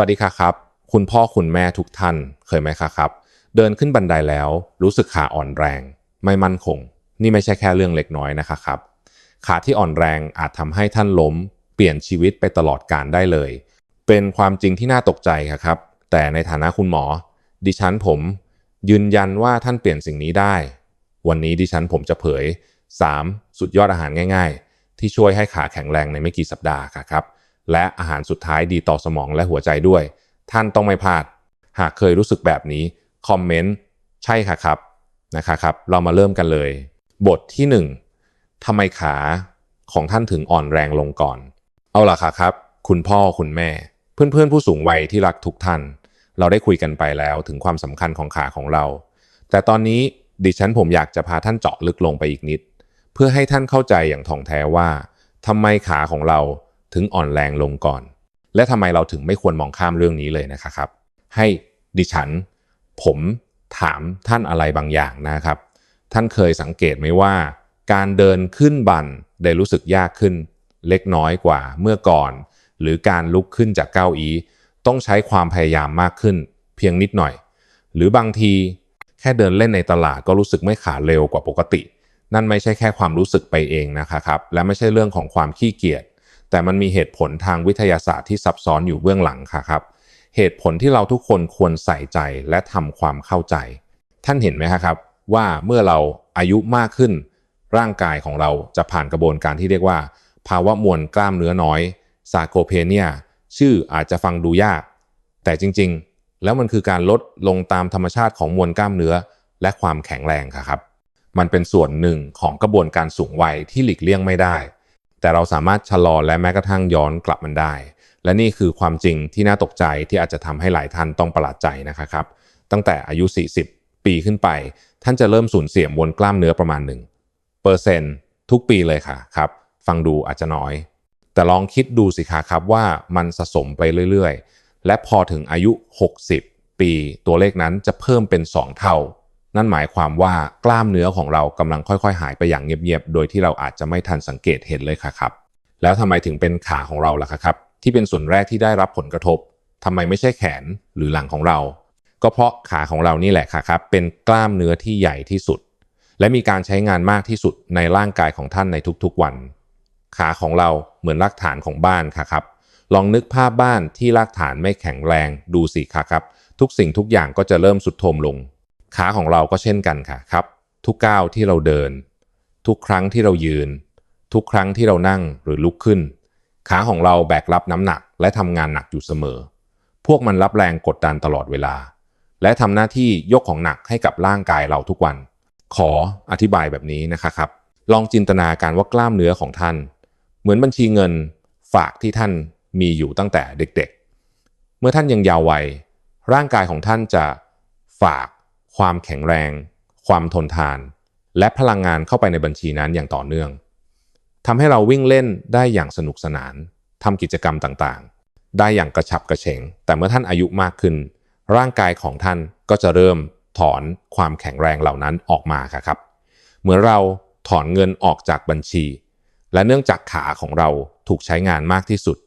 วัสดีค่ะครับ คุณพ่อคุณแม่ทุกท่านเคยไหมคะครับ เดินขึ้นบันไดแล้วรู้สึกขาอ่อนแรง ไม่มั่นคง นี่ไม่ใช่แค่เรื่องเล็กน้อยนะคะครับ ขาที่อ่อนแรงอาจทำให้ท่านล้ม เปลี่ยนชีวิตไปตลอดการได้เลย เป็นความจริงที่น่าตกใจครับ แต่ในฐานะคุณหมอ ดิฉันผม ยืนยันว่าท่านเปลี่ยนสิ่งนี้ได้ วันนี้ดิฉันผมจะเผย 3. สุดยอดอาหารง่าย ๆ ที่ช่วยให้ขาแข็งแรงในไม่กี่สัปดาห์ครับ และอาหารสุดท้ายดีต่อสมองและหัวใจด้วย ท่านต้องไม่พลาด หากเคยรู้สึกแบบนี้ คอมเมนต์ ใช่ค่ะครับนะคะครับ เรามาเริ่มกันเลย บทที่ 1ทำไมขาของท่านถึงอ่อนแรงลงก่อน เอาล่ะค่ะครับ คุณพ่อคุณแม่ เพื่อนๆ ผู้สูงวัยที่รักทุกท่าน เราได้คุยกันไปแล้วถึงความสำคัญของขาของเรา แต่ตอนนี้ดิฉันผมอยากจะพาท่านเจาะลึกลงไปอีกนิด เพื่อให้ท่านเข้าใจอย่างถ่องแท้ว่าทำไมขาของเรา ถึงอ่อนแรงลงก่อน และทำไมเราถึงไม่ควรมองข้ามเรื่องนี้เลยนะครับ ให้ดิฉัน ผมถามท่านอะไรบางอย่างนะครับ ท่านเคยสังเกตไหมว่า การเดินขึ้นบันได้รู้สึกยากขึ้น เล็กน้อยกว่าเมื่อก่อน หรือการลุกขึ้นจากเก้าอี้ต้องใช้ความพยายามมากขึ้น เพียงนิดหน่อย หรือบางทีแค่เดินเล่นในตลาดก็รู้สึกไม่ขาเร็วกว่าปกติ นั่นไม่ใช่แค่ความรู้สึกไปเองนะครับ และไม่ใช่เรื่องของความขี้เกียจ แต่มันมีเหตุผลทางวิทยาศาสตร์ที่ซับซ้อนอยู่เบื้องหลังค่ะครับ เหตุผลที่เราทุกคนควรใส่ใจและทำความเข้าใจ ท่านเห็นไหมครับ ว่าเมื่อเราอายุมากขึ้น ร่างกายของเราจะผ่านกระบวนการที่เรียกว่า ภาวะมวลกล้ามเนื้อน้อยซาโกเพเนียชื่ออาจจะฟังดูยาก แต่จริงๆ แล้วมันคือการลดลงตามธรรมชาติของมวลกล้ามเนื้อ และความแข็งแรงค่ะครับ มันเป็นส่วนหนึ่งของกระบวนการสูงวัยที่หลีกเลี่ยงไม่ได้ แต่เราสามารถชะลอและแม้กระทั่งย้อนกลับมันได้ และนี่คือความจริงที่น่าตกใจที่อาจจะทำให้หลายท่านต้องประหลาดใจนะครับ ตั้งแต่อายุ 40 ปีขึ้นไป ท่านจะเริ่มสูญเสียมวลกล้ามเนื้อประมาณหนึ่งเปอร์เซ็นต์ทุกปีเลยค่ะครับ ฟังดูอาจจะน้อย แต่ลองคิดดูสิคะครับว่ามันสะสมไปเรื่อย ๆ และพอถึงอายุ 60 ปี ตัวเลขนั้นจะเพิ่มเป็น 2 เท่า นั่นหมายความว่ากล้ามเนื้อของเรากำลังค่อยๆ หายไปอย่างเงียบๆ โดยที่เราอาจจะไม่ทันสังเกตเห็นเลยค่ะครับ แล้วทำไมถึงเป็นขาของเราล่ะครับ ที่เป็นส่วนแรกที่ได้รับผลกระทบทำไมไม่ใช่แขนหรือหลังของเรา ก็เพราะขาของเรานี่แหละค่ะครับ เป็นกล้ามเนื้อที่ใหญ่ที่สุด และมีการใช้งานมากที่สุดในร่างกายของท่านในทุกๆวัน ขาของเราเหมือนรากฐานของบ้านค่ะครับ ลองนึกภาพบ้านที่รากฐานไม่แข็งแรงดูสิค่ะครับ ทุกสิ่งทุกอย่างก็จะเริ่มสุดโทรมลง ขาของเราก็เช่นกันค่ะครับ ทุกก้าวที่เราเดิน ทุกครั้งที่เรายืน ทุกครั้งที่เรานั่งหรือลุกขึ้น ขาของเราแบกรับน้ำหนักและทำงานหนักอยู่เสมอ พวกมันรับแรงกดดันตลอดเวลา และทำหน้าที่ยกของหนักให้กับร่างกายเราทุกวัน ขออธิบายแบบนี้นะครับ ลองจินตนาการว่ากล้ามเนื้อของท่าน เหมือนบัญชีเงินฝากที่ท่านมีอยู่ตั้งแต่เด็กๆ เมื่อท่านยังยาววัยร่างกายของท่านจะฝาก ความแข็งแรง ความทนทาน และพลังงานเข้าไปในบัญชีนั้นอย่างต่อเนื่องทำให้เราวิ่งเล่นได้อย่างสนุกสนานทำกิจกรรมต่างๆ ได้อย่างกระฉับกระเฉง แต่เมื่อท่านอายุมากขึ้น ร่างกายของท่านก็จะเริ่มถอนความแข็งแรงเหล่านั้นออกมาครับ เหมือนเราถอนเงินออกจากบัญชี และเนื่องจากขาของเราถูกใช้งานมากที่สุด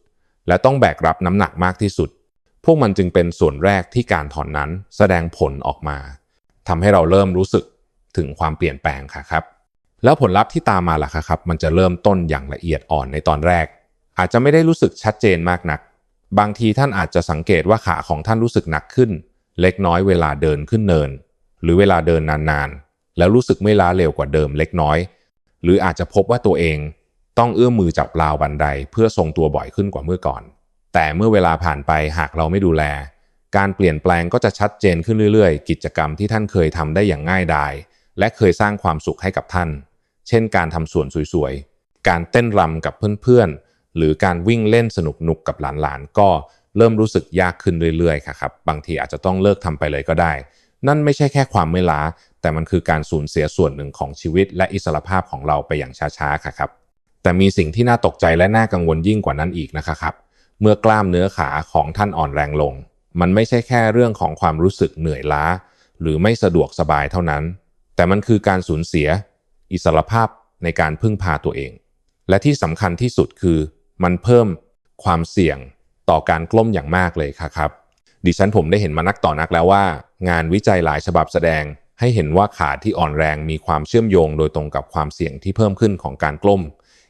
และต้องแบกรับน้ำหนักมากที่สุด พวกมันจึงเป็นส่วนแรกที่การถอนนั้นแสดงผลออกมา ทำให้เราเริ่มรู้สึกถึงความเปลี่ยนแปลงค่ะครับ แล้วผลลัพธ์ที่ตามมาล่ะครับ มันจะเริ่มต้นอย่างละเอียดอ่อนในตอนแรก อาจจะไม่ได้รู้สึกชัดเจนมากนัก บางทีท่านอาจจะสังเกตว่าขาของท่านรู้สึกหนักขึ้น เล็กน้อยเวลาเดินขึ้นเนิน หรือเวลาเดินนานๆ แล้วรู้สึกไม่ล้าเร็วกว่าเดิมเล็กน้อย หรืออาจจะพบว่าตัวเองต้องเอื้อมมือจับราวบันไดเพื่อทรงตัวบ่อยขึ้นกว่าเมื่อก่อน แต่เมื่อเวลาผ่านไปหากเราไม่ดูแล การเปลี่ยนแปลงก็จะชัดเจนขึ้นเรื่อยๆ กิจกรรมที่ท่านเคยทำได้อย่างง่ายดาย และเคยสร้างความสุขให้กับท่าน เช่น การทำสวนสวยๆ การเต้นรำกับเพื่อนๆ หรือการวิ่งเล่นสนุกๆ กับหลานๆ ก็เริ่มรู้สึกยากขึ้นเรื่อยๆ ครับ บางทีอาจจะต้องเลิกทำไปเลยก็ได้ นั่นไม่ใช่แค่ความไม่ล้า แต่มันคือการสูญเสียส่วนหนึ่งของชีวิต และอิสรภาพของเราไปอย่างช้าๆ ครับ แต่มีสิ่งที่น่าตกใจและน่ากังวลยิ่งกว่านั้นอีกนะครับ เมื่อกล้ามเนื้อขาของท่านอ่อนแรงลง มันไม่ใช่แค่เรื่องของความรู้สึกเหนื่อยล้า หรือไม่สะดวกสบายเท่านั้น แต่มันคือการสูญเสีย อิสรภาพในการพึ่งพาตัวเอง และที่สำคัญที่สุดคือ มันเพิ่มความเสี่ยงต่อการกล้มอย่างมากเลยครับดิฉันผมได้เห็นมานักต่อนักแล้วว่า งานวิจัยหลายฉบับแสดง ให้เห็นว่าขาที่อ่อนแรงมีความเชื่อมโยงโดยตรงกับความเสี่ยงที่เพิ่มขึ้นของการกล้ม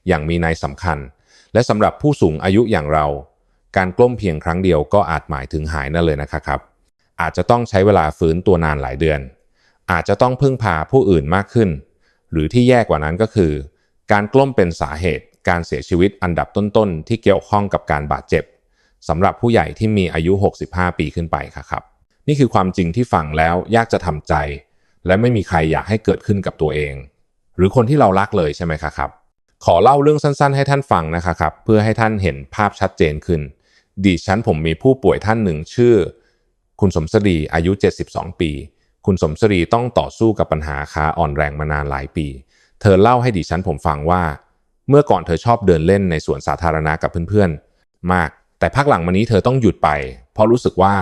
อย่างมีนัยสำคัญ และสำหรับผู้สูงอายุอย่างเรา การกล้มเพียงครั้งเดียวก็อาจหมายถึงหายนั่นเลยนะครับ อาจจะต้องใช้เวลาฟื้นตัวนานหลายเดือน อาจจะต้องพึ่งพาผู้อื่นมากขึ้น หรือที่แย่กว่านั้นก็คือ การกล้มเป็นสาเหตุ การเสียชีวิตอันดับต้นๆ ที่เกี่ยวข้องกับการบาดเจ็บสำหรับผู้ใหญ่ที่มีอายุ 65 ปีขึ้นไปครับ นี่คือความจริงที่ฟังแล้วยากจะทำใจ และไม่มีใครอยากให้เกิดขึ้นกับตัวเอง หรือคนที่เรารักเลยใช่ไหมครับ ขอเล่าเรื่องสั้นๆ ให้ท่านฟังนะครับ เพื่อให้ท่านเห็นภาพชัดเจนขึ้น ดิฉันผมมีผู้ป่วยท่านหนึ่งชื่อ คุณสมศรีอายุ 72 ปี คุณสมศรีต้องต่อสู้กับปัญหาขาอ่อนแรงมานานหลายปี เธอเล่าให้ดิฉันผมฟังว่า เมื่อก่อนเธอชอบเดินเล่นในสวนสาธารณะกับเพื่อนๆ มาก แต่พักหลังมานี้เธอต้องหยุดไป เพราะรู้สึกว่า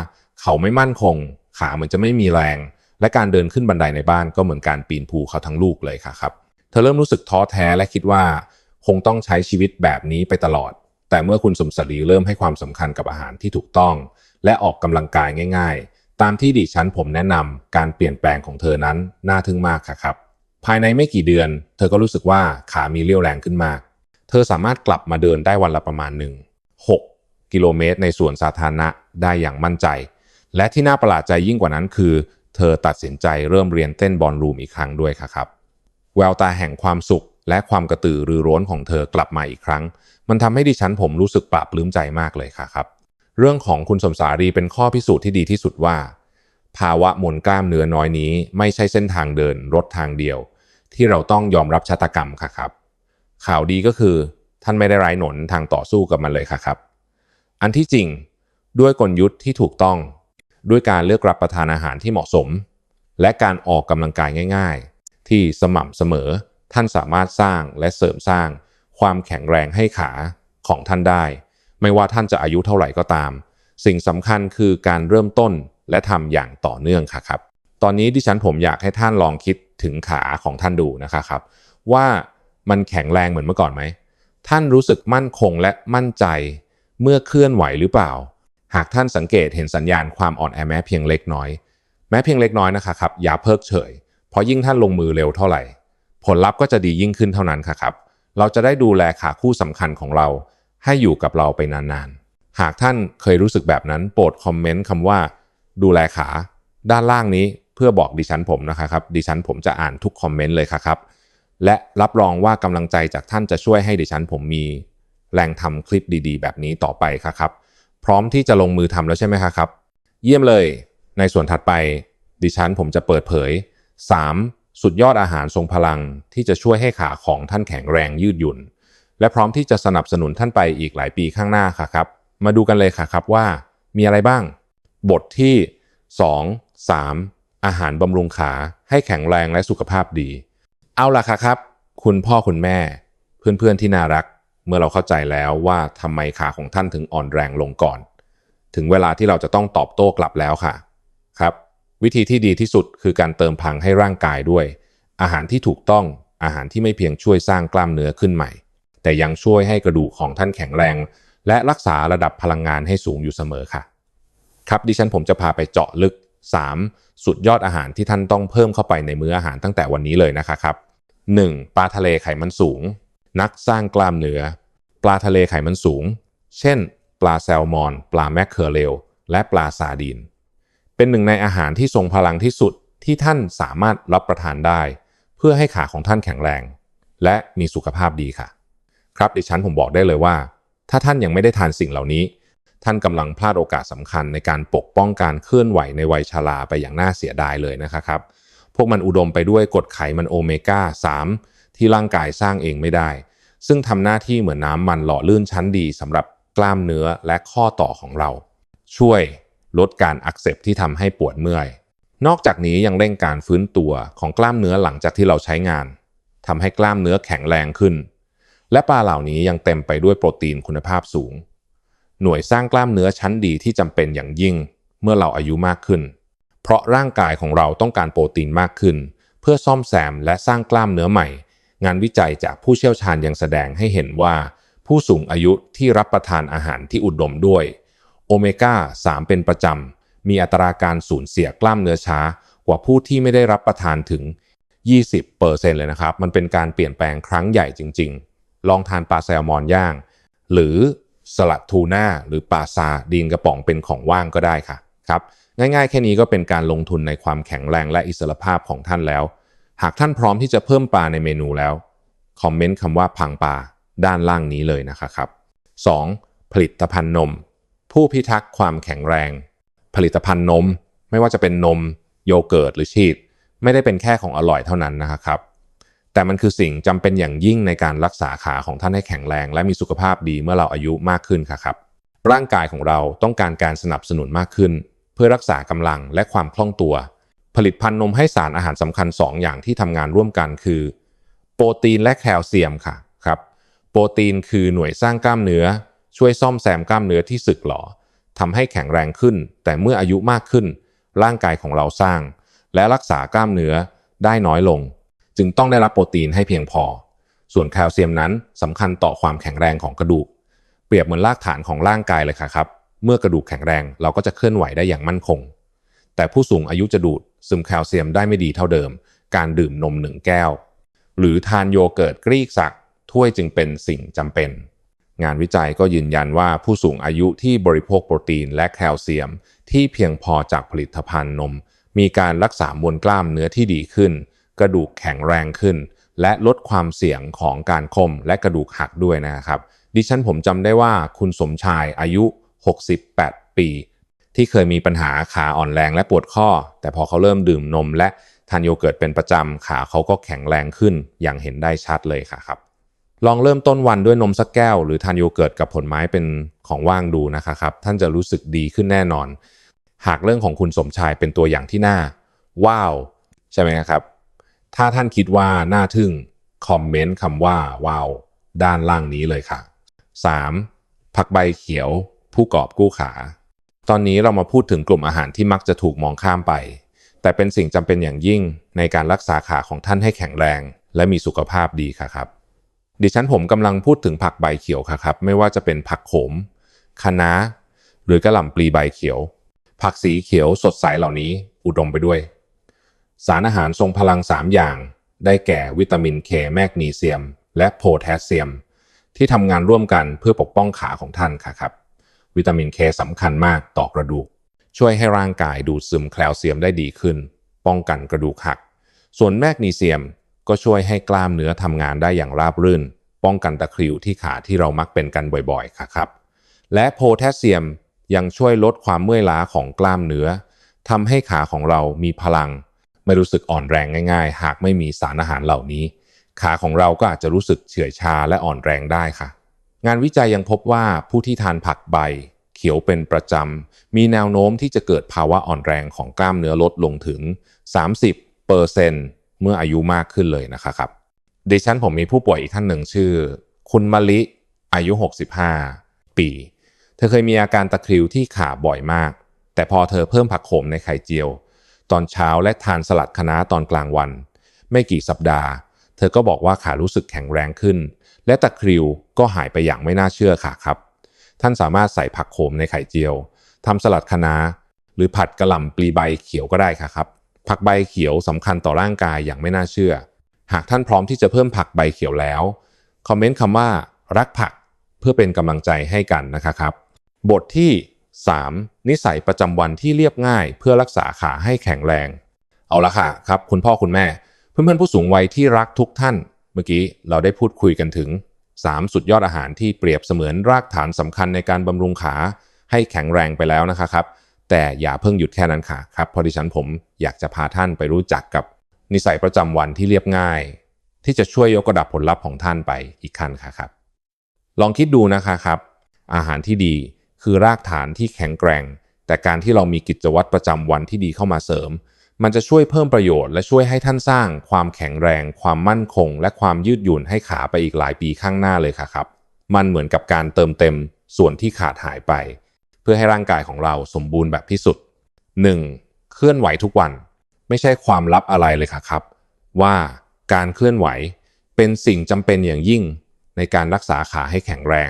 เขาไม่มั่นคง ขาเหมือนจะไม่มีแรง และการเดินขึ้นบันไดในบ้านก็เหมือนการปีนภูเขาทั้งลูกเลยค่ะครับ เธอเริ่มรู้สึกท้อแท้และคิดว่า คงต้องใช้ชีวิตแบบนี้ไปตลอด แต่เมื่อคุณสมศรีเริ่มให้ความสำคัญกับอาหารที่ถูกต้อง และออกกำลังกายง่าย ๆ ตามที่ดิฉันผมแนะนำการเปลี่ยนแปลงของเธอนั้นน่าทึ่งมากค่ะครับ ภายในไม่กี่เดือน เธอก็รู้สึกว่าขามีเรี่ยวแรงขึ้นมาก เธอสามารถกลับมาเดินได้วันละประมาณหนึ่ง6กิโลเมตร ในสวนสาธารณะได้อย่างมั่นใจ และที่น่าประหลาดใจยิ่งกว่านั้นคือ เธอตัดสินใจเริ่มเรียนเต้นบอลรูมอีกครั้งด้วยครับแววตาแห่งความสุขและความกระตือรือร้นของเธอกลับมาอีกครั้ง มันทำให้ดิฉันผมรู้สึกปลาบปลื้มใจมากเลยค่ะครับ เรื่องของคุณสมสารีเป็นข้อพิสูจน์ที่ดีที่สุดว่า ภาวะมวลกล้ามเนื้อน้อยนี้ไม่ใช่เส้นทางเดินรถทางเดียว ที่เราต้องยอมรับชะตากรรมค่ะครับ ข่าวดีก็คือท่านไม่ได้ไร้หนนทางต่อสู้กับมันเลยค่ะครับ อันที่จริงด้วยกลยุทธ์ที่ถูกต้อง ด้วยการเลือกรับประทานอาหารที่เหมาะสม และการออกกำลังกายง่าย ๆ ที่สม่ำเสมอ ท่านสามารถสร้างและเสริมสร้าง ความแข็งแรงให้ขาของท่านได้ ไม่ว่าท่านจะอายุเท่าไหร่ก็ตาม สิ่งสำคัญคือการเริ่มต้นและทำอย่างต่อเนื่องค่ะครับ ตอนนี้ดิฉันผมอยากให้ท่านลองคิดถึงขาของท่านดูนะคะครับ ว่ามันแข็งแรงเหมือนเมื่อก่อนไหม ท่านรู้สึกมั่นคงและมั่นใจเมื่อเคลื่อนไหวหรือเปล่า หากท่านสังเกตเห็นสัญญาณความอ่อนแอแม้เพียงเล็กน้อย แม้เพียงเล็กน้อยนะครับอย่าเพิกเฉย เพราะยิ่งท่านลงมือเร็วเท่าไหร่ ผลลัพธ์ก็จะดียิ่งขึ้นเท่านั้นครับ เราจะได้ดูแลขาคู่สำคัญของเรา ให้อยู่กับเราไปนานๆ หากท่านเคยรู้สึกแบบนั้นโปรดคอมเมนต์คำว่า ดูแลขา ด้านล่างนี้เพื่อบอกดิฉันผมนะครับดิฉันผมจะอ่านทุกคอมเมนต์เลยครับ และรับรองว่ากำลังใจจากท่านจะช่วยให้ดิฉันผมมี แรงทำคลิปดีๆ แบบนี้ต่อไปครับ พร้อมที่จะลงมือทำแล้วใช่ไหมครับ เยี่ยมเลย ในส่วนถัดไปดิฉันผมจะเปิดเผย 3. สุดยอดอาหารทรงพลังที่จะช่วยให้ขาของท่านแข็งแรงยืดหยุ่น และพร้อมที่จะสนับสนุนท่านไปอีกหลายปีข้างหน้าค่ะครับ มาดูกันเลยค่ะครับว่ามีอะไรบ้าง บทที่ 2 3 อาหารบำรุงขาให้แข็งแรงและสุขภาพดี เอาล่ะค่ะครับ คุณพ่อคุณแม่ เพื่อนๆที่น่ารัก เมื่อเราเข้าใจแล้วว่าทำไมขาของท่านถึงอ่อนแรงลงก่อน ถึงเวลาที่เราจะต้องตอบโต้กลับแล้วค่ะ ครับ วิธีที่ดีที่สุดคือการเติมพังให้ร่างกายด้วย อาหารที่ถูกต้องอาหารที่ไม่เพียงช่วยสร้างกล้ามเนื้อขึ้นใหม่ แต่ยังช่วยให้กระดูกของท่านแข็งแรง และรักษาระดับพลังงานให้สูงอยู่เสมอค่ะ ครับดิฉันผมจะพาไปเจาะลึก 3. สุดยอดอาหารที่ท่านต้องเพิ่มเข้าไปในมื้ออาหารตั้งแต่วันนี้เลยนะคะครับ 1. ปลาทะเลไขมันสูง นักสร้างกล้ามเนื้อ ปลาทะเลไขมันสูง เช่น ปลาแซลมอน ปลาแมคเคอเรลและปลาซาดีน เป็นหนึ่งในอาหารที่ทรงพลังที่สุดที่ท่านสามารถรับประทานได้ เพื่อให้ขาของท่านแข็งแรง และมีสุขภาพดีค่ะ ครับดิฉันผมบอกได้เลยว่า ถ้าท่านยังไม่ได้ทานสิ่งเหล่านี้ ท่านกำลังพลาดโอกาสสำคัญในการปกป้องการเคลื่อนไหวในวัยชราไปอย่างน่าเสียดายเลยนะครับพวกมันอุดมไปด้วยกรดไขมันโอเมก้า 3 ที่ร่างกายสร้างเองไม่ได้ ซึ่งทำหน้าที่เหมือนน้ำมันหล่อลื่นชั้นดีสำหรับกล้ามเนื้อและข้อต่อของเรา ช่วย ลดการอักเสบที่ทำให้ปวดเมื่อย นอกจากนี้ยังเร่งการฟื้นตัวของกล้ามเนื้อหลังจากที่เราใช้งานทำให้กล้ามเนื้อแข็งแรงขึ้น และปลาเหล่านี้ยังเต็มไปด้วยโปรตีนคุณภาพสูง หน่วยสร้างกล้ามเนื้อชั้นดีที่จำเป็นอย่างยิ่งเมื่อเราอายุมากขึ้น เพราะร่างกายของเราต้องการโปรตีนมากขึ้น เพื่อซ่อมแซมและสร้างกล้ามเนื้อใหม่ งานวิจัยจากผู้เชี่ยวชาญยังแสดงให้เห็นว่า ผู้สูงอายุที่รับประทานอาหารที่อุดมด้วย โอเมก้า 3 เป็นประจำ มีอัตราการสูญเสียกล้ามเนื้อช้ากว่าผู้ที่ไม่ได้รับประทานถึง 20%เลยนะครับ มันเป็นการเปลี่ยนแปลงครั้งใหญ่จริง ๆ ลองทานปลาแซลมอนย่าง หรือสลัดทูน่าหรือปลาซาดีนกระป๋องเป็นของว่างก็ได้ค่ะครับง่ายๆ แค่นี้ก็เป็นการลงทุนในความแข็งแรงและอิสรภาพของท่านแล้ว หากท่านพร้อมที่จะเพิ่มปลาในเมนูแล้ว คอมเมนต์คำว่าพังปลาด้านล่างนี้เลยนะครับ 2. ผลิตภัณฑ์นม ผู้พิทักษ์ความแข็งแรง ผลิตภัณฑ์นม ไม่ว่าจะเป็นนม โยเกิร์ตหรือชีสไม่ได้เป็นแค่ของอร่อยเท่านั้นนะครับแต่มันคือสิ่งจำเป็นอย่างยิ่งในการรักษาขาของท่านให้แข็งแรง และมีสุขภาพดีเมื่อเราอายุมากขึ้นครับ ร่างกายของเราต้องการการสนับสนุนมากขึ้น เพื่อรักษากำลังและความคล่องตัว ผลิตภัณฑ์นมให้สารอาหารสำคัญ 2 อย่างที่ทำงานร่วมกันคือ โปรตีนและแคลเซียมค่ะครับโปรตีนคือหน่วยสร้างกล้ามเนื้อ ช่วยซ่อมแซมกล้ามเนื้อที่สึกหรอทำให้แข็งแรงขึ้น แต่เมื่ออายุมากขึ้น ร่างกายของเราสร้าง และรักษากล้ามเนื้อได้น้อยลง จึงต้องได้รับโปรตีนให้เพียงพอ ส่วนแคลเซียมนั้นสำคัญต่อความแข็งแรงของกระดูก เปรียบเหมือนรากฐานของร่างกายเลยค่ะครับ เมื่อกระดูกแข็งแรงเราก็จะเคลื่อนไหวได้อย่างมั่นคง แต่ผู้สูงอายุจะดูดซึมแคลเซียมได้ไม่ดีเท่าเดิม การดื่มนมหนึ่งแก้ว หรือทานโยเกิร์ตกรีกสักถ้วยจึงเป็นสิ่งจำเป็น งานวิจัยก็ยืนยันว่าผู้สูงอายุที่บริโภคโปรตีนและแคลเซียม ที่เพียงพอจากผลิตภัณฑ์นม มีการรักษามวลกล้ามเนื้อที่ดีขึ้น กระดูกแข็งแรงขึ้น และลดความเสี่ยงของการคมและกระดูกหักด้วยนะครับ ดิฉันผมจำได้ว่าคุณสมชายอายุ 68 ปี ที่เคยมีปัญหาขาอ่อนแรงและปวดข้อ แต่พอเขาเริ่มดื่มนมและทานโยเกิร์ตเป็นประจำขาเขาก็แข็งแรงขึ้นอย่างเห็นได้ชัดเลยค่ะครับ ลองเริ่มต้นวันด้วยนมสักแก้ว หรือทานโยเกิร์ตกับผลไม้เป็นของว่างดูนะครับ ท่านจะรู้สึกดีขึ้นแน่นอน หากเรื่องของคุณสมชายเป็นตัวอย่างที่น่า ว้าว ใช่ไหมครับ ถ้าท่านคิดว่าน่าทึ่ง คอมเมนต์คำว่า ว้าว ด้านล่างนี้เลยค่ะ 3. ผักใบเขียว ผู้กอบกู้ขา ตอนนี้เรามาพูดถึงกลุ่มอาหารที่มักจะถูกมองข้ามไป แต่เป็นสิ่งจำเป็นอย่างยิ่งในการรักษาขาของท่านให้แข็งแรง และมีสุขภาพดีค่ะครับ ดิฉันผมกำลังพูดถึงผักใบเขียวค่ะครับ ไม่ว่าจะเป็นผักโขมคะน้าหรือกระหล่ำปลีใบเขียว ผักสีเขียวสดใสเหล่านี้อุดมไปด้วย สารอาหารทรงพลัง 3 อย่าง ได้แก่วิตามินเคแมกนีเซียม และโพแทสเซียม ที่ทำงานร่วมกันเพื่อปกป้องขาของท่านค่ะครับ วิตามินเคสำคัญมากต่อกระดูก ช่วยให้ร่างกายดูดซึมแคลเซียมได้ดีขึ้น ป้องกันกระดูกหัก ส่วนแมกนีเซียม ก็ช่วยให้กล้ามเนื้อทำงานได้อย่างราบรื่น ป้องกันตะคริวที่ขาที่เรามักเป็นกันบ่อยๆค่ะครับ และโพแทสเซียมยังช่วยลดความเมื่อยล้าของกล้ามเนื้อทำให้ขาของเรามีพลัง ไม่รู้สึกอ่อนแรงง่าย ๆ หากไม่มีสารอาหารเหล่านี้ ขาของเราก็อาจจะรู้สึกเฉื่อยชาและอ่อนแรงได้ค่ะ งานวิจัยยังพบว่าผู้ที่ทานผักใบ เขียวเป็นประจำ มีแนวโน้มที่จะเกิดภาวะอ่อนแรงของกล้ามเนื้อลดลงถึง 30เปอร์เซน เมื่ออายุมากขึ้นเลยนะครับดิฉันผมมีผู้ป่วยอีกท่านหนึ่งชื่อ คุณมะลิอายุ 65 ปี เธอเคยมีอาการตะคริวที่ขาบ่อยมาก แต่พอเธอเพิ่มผักโขมในไข่เจียว ตอนเช้าและทานสลัดคะน้าตอนกลางวัน ไม่กี่สัปดาห์ เธอก็บอกว่าขารู้สึกแข็งแรงขึ้น และตะคริวก็หายไปอย่างไม่น่าเชื่อค่ะครับ ท่านสามารถใส่ผักโขมในไข่เจียวทำสลัดคะน้าหรือผัดกระหล่ำปลีใบเขียวก็ได้ค่ะครับ ผักใบเขียวสำคัญต่อร่างกายอย่างไม่น่าเชื่อ หากท่านพร้อมที่จะเพิ่มผักใบเขียวแล้ว คอมเมนต์คำว่า รักผักเพื่อเป็นกำลังใจให้กันนะครับ บทที่ 3. นิสัยประจำวันที่เรียบง่าย เพื่อรักษาขาให้แข็งแรง เอาละค่ะครับ คุณพ่อคุณแม่ เพื่อนๆผู้สูงวัยที่รักทุกท่าน เมื่อกี้เราได้พูดคุยกันถึง 3 สุดยอดอาหารที่เปรียบเสมือนรากฐานสำคัญในการบำรุงขาให้แข็งแรงไปแล้วนะครับ แต่อย่าเพิ่งหยุดแค่นั้นค่ะครับเพอดิฉันผมอยากจะพาท่านไปรู้จักกับนิสัยประจำวันที่เรียบง่าย ที่จะช่วยยกระดับผลลัพธ์ของท่านไปอีกขั้นค่ะครับ ลองคิดดูนะคะครับ อาหารที่ดีคือรากฐานที่แข็งแกร่ง แต่การที่เรามีกิจวัตรประจำวันที่ดีเข้ามาเสริม มันจะช่วยเพิ่มประโยชน์ และช่วยให้ท่านสร้างความแข็งแรง ความมั่นคง และความยืดหยุ่นให้ขาไปอีกหลายปีข้างหน้าเลยค่ะครับ มันเหมือนกับการเติมเต็มส่วนที่ขาดหายไป พื่อให้ร่างกายของเราสมบูรณ์แบบที่สุด 1. เคลื่อนไหวทุกวัน ไม่ใช่ความลับอะไรเลยค่ะครับ ว่าการเคลื่อนไหวเป็นสิ่งจำเป็นอย่างยิ่งในการรักษาขาให้แข็งแรง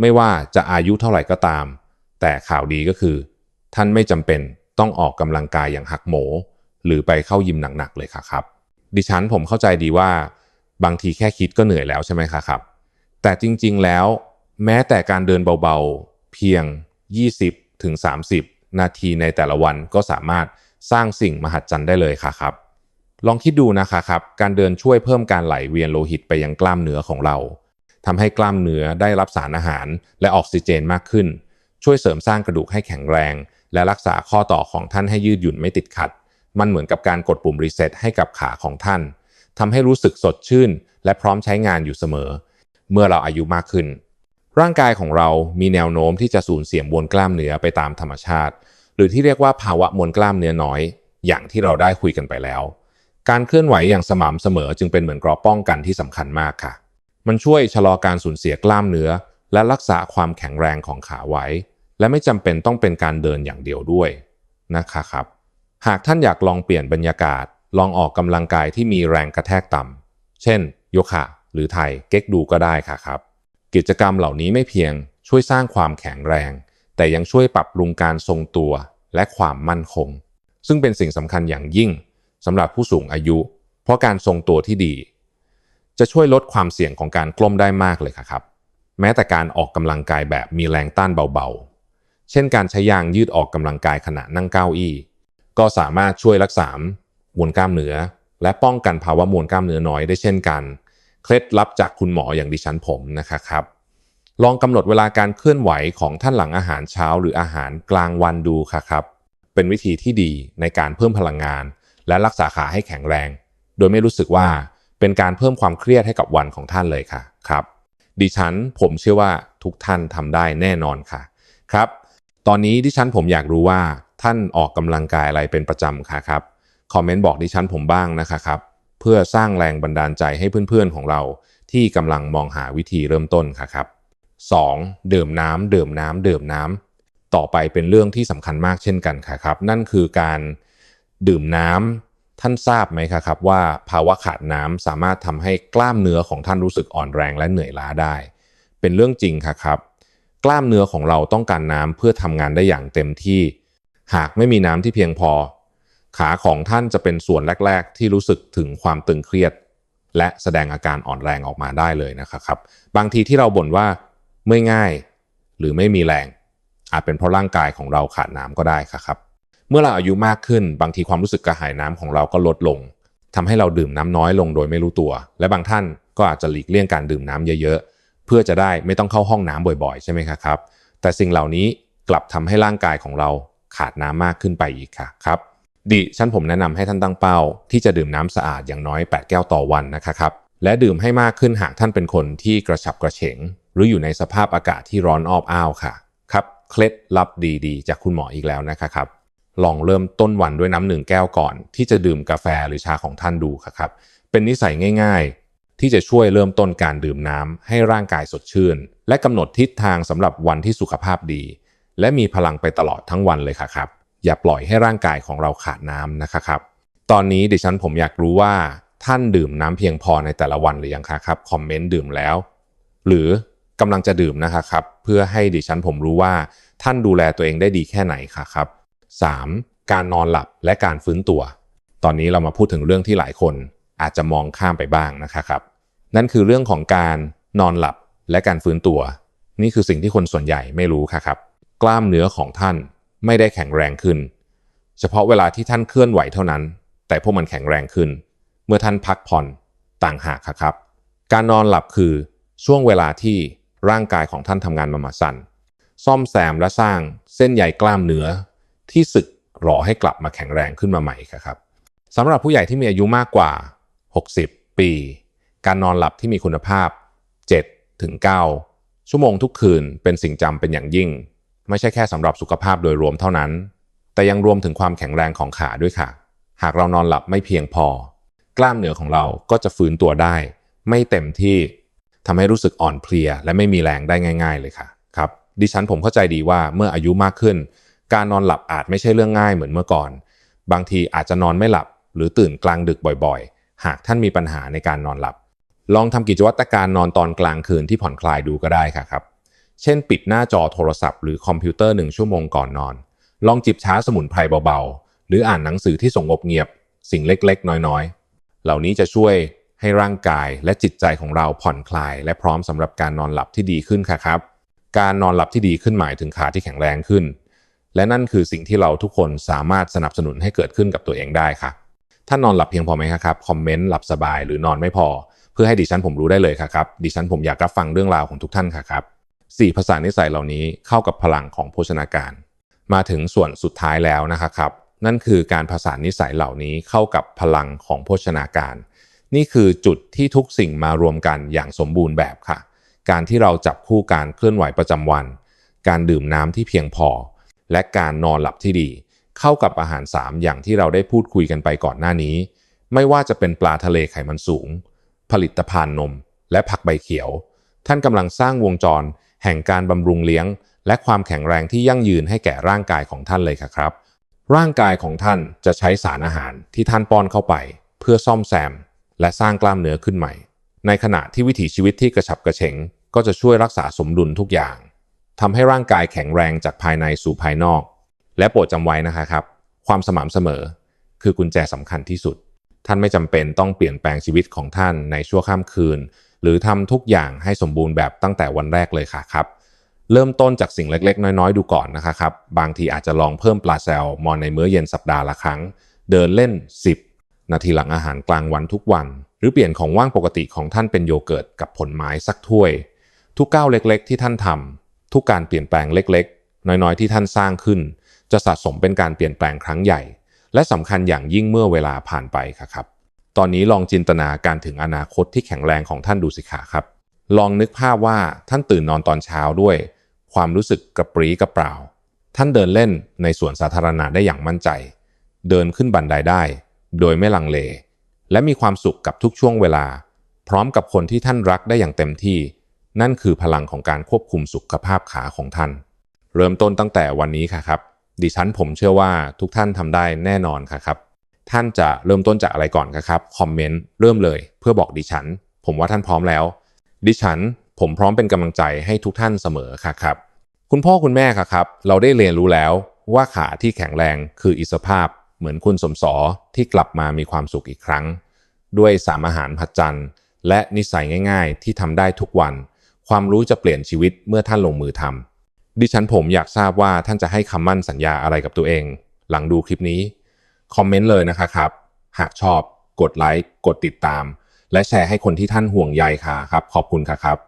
ไม่ว่าจะอายุเท่าไหร่ก็ตาม แต่ข่าวดีก็คือ ท่านไม่จำเป็นต้องออกกำลังกายอย่างหักโหม หรือไปเข้ายิมหนักๆเลยค่ะครับ ดิฉันผมเข้าใจดีว่า บางทีแค่คิดก็เหนื่อยแล้วใช่ไหมคะครับ แต่จริงๆแล้ว แม้แต่การเดินเบาๆ เพียง 20 ถึง 30 นาทีในแต่ละวันก็สามารถสร้างสิ่งมหัศจรรย์ได้เลยค่ะครับ ลองคิดดูนะคะครับ การเดินช่วยเพิ่มการไหลเวียนโลหิตไปยังกล้ามเนื้อของเราทำให้กล้ามเนื้อได้รับสารอาหารและออกซิเจนมากขึ้น ช่วยเสริมสร้างกระดูกให้แข็งแรง และรักษาข้อต่อของท่านให้ยืดหยุ่นไม่ติดขัด มันเหมือนกับการกดปุ่มรีเซ็ตให้กับขาของท่านทำให้รู้สึกสดชื่น และพร้อมใช้งานอยู่เสมอ เมื่อเราอายุมากขึ้น ร่างกายของเรามีแนวโน้มที่จะสูญเสียมวลกล้ามเนื้อไปตามธรรมชาติ หรือที่เรียกว่าภาวะมวลกล้ามเนื้อน้อย อย่างที่เราได้คุยกันไปแล้ว การเคลื่อนไหวอย่างสม่ำเสมอจึงเป็นเหมือนกรอบป้องกันที่สำคัญมากค่ะ มันช่วยชะลอการสูญเสียกล้ามเนื้อ และรักษาความแข็งแรงของขาไว้ และไม่จำเป็นต้องเป็นการเดินอย่างเดียวด้วยนะคะครับ หากท่านอยากลองเปลี่ยนบรรยากาศ ลองออกกำลังกายที่มีแรงกระแทกต่ำเช่น โยคะ หรือไทยเก๊กดูก็ได้ค่ะครับ กิจกรรมเหล่านี้ไม่เพียงช่วยสร้างความแข็งแรง แต่ยังช่วยปรับปรุงการทรงตัวและความมั่นคง ซึ่งเป็นสิ่งสำคัญอย่างยิ่งสำหรับผู้สูงอายุ เพราะการทรงตัวที่ดี จะช่วยลดความเสี่ยงของการกล้มได้มากเลยครับ แม้แต่การออกกำลังกายแบบมีแรงต้านเบาๆ เช่นการใช้ยางยืดออกกำลังกายขณะนั่งเก้าอี้ ก็สามารถช่วยรักษามวลกล้ามเนื้อ และป้องกันภาวะมวลกล้ามเนื้อน้อยได้เช่นกัน เคล็ดลับจากคุณหมออย่างดิฉันผมนะครับ ลองกำหนดเวลาการเคลื่อนไหวของท่านหลังอาหารเช้า หรืออาหารกลางวันดูค่ะครับ เป็นวิธีที่ดีในการเพิ่มพลังงาน และรักษาขาให้แข็งแรง โดยไม่รู้สึกว่าเป็นการเพิ่มความเครียดให้กับวันของท่านเลยค่ะครับ ดิฉันผมเชื่อว่าทุกท่านทำได้แน่นอนค่ะครับ ตอนนี้ดิฉันผมอยากรู้ว่าท่านออกกำลังกายอะไรเป็นประจำค่ะครับคอมเมนต์บอกดิฉันผมบ้างนะคะครับ เพื่อสร้างแรงบันดาลใจให้เพื่อนๆของเราที่กำลังมองหาวิธีเริ่มต้นค่ะครับ 2. ดื่มน้ำดื่มน้ำดื่มน้ำต่อไปเป็นเรื่องที่สำคัญมากเช่นกันค่ะครับ นั่นคือการดื่มน้ำท่านทราบไหมครับว่าภาวะขาดน้ำสามารถทำให้กล้ามเนื้อของท่านรู้สึกอ่อนแรงและเหนื่อยล้าได้ เป็นเรื่องจริงค่ะครับกล้ามเนื้อของเราต้องการน้ำเพื่อทำงานได้อย่างเต็มที่ หากไม่มีน้ำที่เพียงพอ ขาของท่านจะเป็นส่วนแรก ๆ ที่รู้สึกถึงความตึงเครียด และแสดงอาการอ่อนแรงออกมาได้เลยนะครับ บางทีที่เราบ่นว่าเมื่อยง่าย หรือไม่มีแรง อาจเป็นเพราะร่างกายของเราขาดน้ำก็ได้ครับเมื่อเราอายุมากขึ้น บางทีความรู้สึกกระหายน้ำของเราก็ลดลงทำให้เราดื่มน้ำน้อยลงโดยไม่รู้ตัว และบางท่านก็อาจจะหลีกเลี่ยงการดื่มน้ำเยอะๆ เพื่อจะได้ไม่ต้องเข้าห้องน้ำบ่อยๆ ใช่ไหมครับ แต่สิ่งเหล่านี้กลับทำให้ร่างกายของเราขาดน้ำมากขึ้นไปอีกค่ะครับ ดิฉันผมแนะนำให้ท่านตั้งเป้า ที่จะดื่มน้ำสะอาดอย่างน้อย 8 แก้วต่อวันนะครับและดื่มให้มากขึ้นหากท่านเป็นคนที่กระฉับกระเฉง หรืออยู่ในสภาพอากาศที่ร้อนอบอ้าวค่ะครับเคล็ดลับดีๆ จากคุณหมออีกแล้วนะครับลองเริ่มต้นวันด้วยน้ำหนึ่งแก้วก่อน ที่จะดื่มกาแฟหรือชาของท่านดูครับเป็นนิสัยง่ายๆ ที่จะช่วยเริ่มต้นการดื่มน้ำให้ร่างกายสดชื่น และกำหนดทิศทางสำหรับวันที่สุขภาพดี และมีพลังไปตลอดทั้งวันเลยค่ะครับ อย่าปล่อยให้ร่างกายของเราขาดน้ำนะครับตอนนี้ดิฉันผมอยากรู้ว่าท่านดื่มน้ำเพียงพอในแต่ละวันหรือยังคะครับคอมเมนต์ดื่มแล้ว หรือกำลังจะดื่มนะคะครับเพื่อให้ดิฉันผมรู้ว่าท่านดูแลตัวเองได้ดีแค่ไหนคะครับ 3. การนอนหลับและการฟื้นตัว ตอนนี้เรามาพูดถึงเรื่องที่หลายคนอาจจะมองข้ามไปบ้างนะคะครับ นั่นคือเรื่องของการนอนหลับและการฟื้นตัว นี่คือสิ่งที่คนส่วนใหญ่ไม่รู้ค่ะครับ กล้ามเนื้อของท่าน ไม่ได้แข็งแรงขึ้น เฉพาะเวลาที่ท่านเคลื่อนไหวเท่านั้น แต่พวกมันแข็งแรงขึ้น เมื่อท่านพักผ่อนต่างหากครับ การนอนหลับคือช่วงเวลาที่ร่างกายของท่านทำงานมามาสั่นซ่อมแซมและสร้างเส้นใยกล้ามเนื้อ ที่สึกหรอให้กลับมาแข็งแรงขึ้นมาใหม่ครับสำหรับผู้ใหญ่ที่มีอายุมากกว่า 60 ปี การนอนหลับที่มีคุณภาพ7ถึง9ชั่วโมงทุกคืนเป็นสิ่งจำเป็นอย่างยิ่ง ไม่ใช่แค่สำหรับสุขภาพโดยรวมเท่านั้น แต่ยังรวมถึงความแข็งแรงของขาด้วยค่ะ หากเรานอนหลับไม่เพียงพอ กล้ามเนื้อของเราก็จะฟื้นตัวได้ ไม่เต็มที่ทำให้รู้สึกอ่อนเพลีย และไม่มีแรงได้ง่าย ๆ เลยค่ะครับดิฉันผมเข้าใจดีว่าเมื่ออายุมากขึ้น การนอนหลับอาจไม่ใช่เรื่องง่ายเหมือนเมื่อก่อน บางทีอาจจะนอนไม่หลับ หรือตื่นกลางดึกบ่อยๆ หากท่านมีปัญหาในการนอนหลับ ลองทำกิจวัตรการนอนตอนกลางคืนที่ผ่อนคลายดูก็ได้ค่ะครับ เช่นปิดหน้าจอโทรศัพท์หรือคอมพิวเตอร์หนึ่งชั่วโมงก่อนนอน ลองจิบช้าสมุนไพรเบาๆ หรืออ่านหนังสือที่สงบเงียบ สิ่งเล็กๆ น้อยๆ เหล่านี้จะช่วยให้ร่างกายและจิตใจของเราผ่อนคลาย และพร้อมสำหรับการนอนหลับที่ดีขึ้นค่ะครับ การนอนหลับที่ดีขึ้นหมายถึงขาที่แข็งแรงขึ้น และนั่นคือสิ่งที่เราทุกคนสามารถสนับสนุนให้เกิดขึ้นกับตัวเองได้ค่ะถ้านอนหลับเพียงพอไหมครับ คอมเมนต์หลับสบายหรือ นอนไม่พอ เพื่อให้ดิฉันผมรู้ได้เลยครับ ดิฉันผมอยากรับฟังเรื่องราวของทุกท่านค่ะครับ สี่ภาษานิสัยเหล่านี้เข้ากับพลังของโภชนาการ มาถึงส่วนสุดท้ายแล้วนะครับ นั่นคือการผสานนิสัยเหล่านี้เข้ากับพลังของโภชนาการ นี่คือจุดที่ทุกสิ่งมารวมกันอย่างสมบูรณ์แบบค่ะ การที่เราจับคู่การเคลื่อนไหวประจำวัน การดื่มน้ำที่เพียงพอ และการนอนหลับที่ดี เข้ากับอาหาร 3 อย่างที่เราได้พูดคุยกันไปก่อนหน้านี้ ไม่ว่าจะเป็นปลาทะเลไขมันสูง ผลิตภัณฑ์นม และผักใบเขียว ท่านกำลังสร้างวงจร แห่งการบำรุงเลี้ยง และความแข็งแรงที่ยั่งยืนให้แก่ร่างกายของท่านเลยครับ ร่างกายของท่านจะใช้สารอาหารที่ท่านป้อนเข้าไป เพื่อซ่อมแซม และสร้างกล้ามเนื้อขึ้นใหม่ ในขณะที่วิถีชีวิตที่กระฉับกระเฉงก็จะช่วยรักษาสมดุลทุกอย่างทำให้ร่างกายแข็งแรงจากภายในสู่ภายนอก และโปรดจำไว้นะครับ ความสม่ำเสมอ คือกุญแจสำคัญที่สุด ท่านไม่จำเป็นต้องเปลี่ยนแปลงชีวิตของท่านในชั่วข้ามคืน หรือทำทุกอย่างให้สมบูรณ์แบบตั้งแต่วันแรกเลยค่ะครับ เริ่มต้นจากสิ่งเล็กๆ น้อยๆ ดูก่อนนะคะครับ บางทีอาจจะลองเพิ่มปลาแซลมอนในมื้อเย็นสัปดาห์ละครั้ง เดินเล่น 10 นาทีหลังอาหารกลางวันทุกวัน หรือเปลี่ยนของว่างปกติของท่านเป็นโยเกิร์ตกับผลไม้สักถ้วย ทุกก้าวเล็กๆ ที่ท่านทำทุกการเปลี่ยนแปลงเล็กๆ น้อยๆ ที่ท่านสร้างขึ้น จะสะสมเป็นการเปลี่ยนแปลงครั้งใหญ่ และสำคัญอย่างยิ่งเมื่อเวลาผ่านไปครับ ตอนนี้ลองจินตนาการถึงอนาคตที่แข็งแรงของท่านดูสิคะครับ ลองนึกภาพว่าท่านตื่นนอนตอนเช้าด้วย ความรู้สึกกระปรี้กระเปร่า ท่านเดินเล่นในสวนสาธารณะได้อย่างมั่นใจ เดินขึ้นบันไดได้ โดยไม่ลังเล และมีความสุขกับทุกช่วงเวลา พร้อมกับคนที่ท่านรักได้อย่างเต็มที่ นั่นคือพลังของการควบคุมสุขภาพขาของท่าน เริ่มต้นตั้งแต่วันนี้ค่ะครับ ดิฉันผมเชื่อว่าทุกท่านทำได้แน่นอนค่ะครับ ท่านจะเริ่มต้นจากอะไรก่อนครับคอมเมนต์เริ่มเลยเพื่อบอกดิฉัน ผมว่าท่านพร้อมแล้ว ดิฉัน ผมพร้อมเป็นกำลังใจให้ทุกท่านเสมอค่ะครับ คุณพ่อคุณแม่ครับ เราได้เรียนรู้แล้วว่าขาที่แข็งแรงคืออิสรภาพ เหมือนคุณสมสอที่กลับมามีความสุขอีกครั้ง ด้วยสามอาหารผัดจันและนิสัยง่าย ๆ ที่ทำได้ทุกวัน ความรู้จะเปลี่ยนชีวิตเมื่อท่านลงมือทำดิฉันผมอยากทราบว่าท่านจะให้คำมั่นสัญญาอะไรกับตัวเอง หลังดูคลิปนี้ คอมเมนต์เลยนะคะครับ หากชอบกดไลค์กดติดตาม และแชร์ให้คนที่ท่านห่วงใยค่ะครับ ขอบคุณครับ